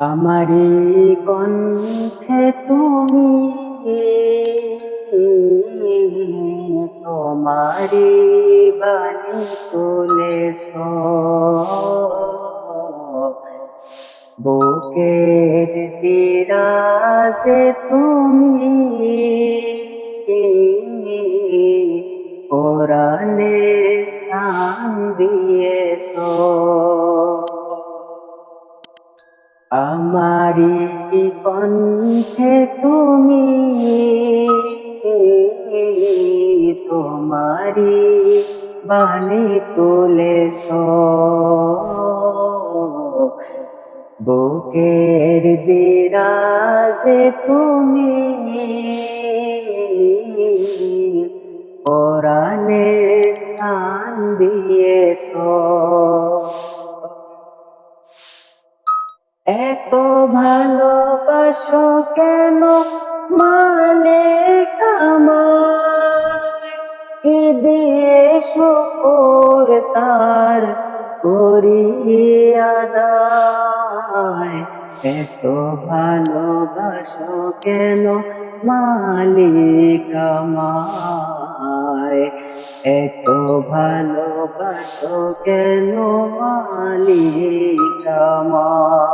আমারি কণ্ঠে তুমি তোমারি বাণী তুলেছ। বুকের তিরাজে তুমি কোরআনে স্থান দিয়েছ। আমারি কণ্ঠে তুমি তোমারি বাণী তুলেছ। বুকের দিরাজে তুমি কোরআনে স্থান দিয়েছ। এত ভালোবাসো কেন? মানে কি দিয়ে তার করিয়া দায় এত ভালোবাসো কেন? মালিক আমায় এত ভালোবাসো কেন? মালিক আমায়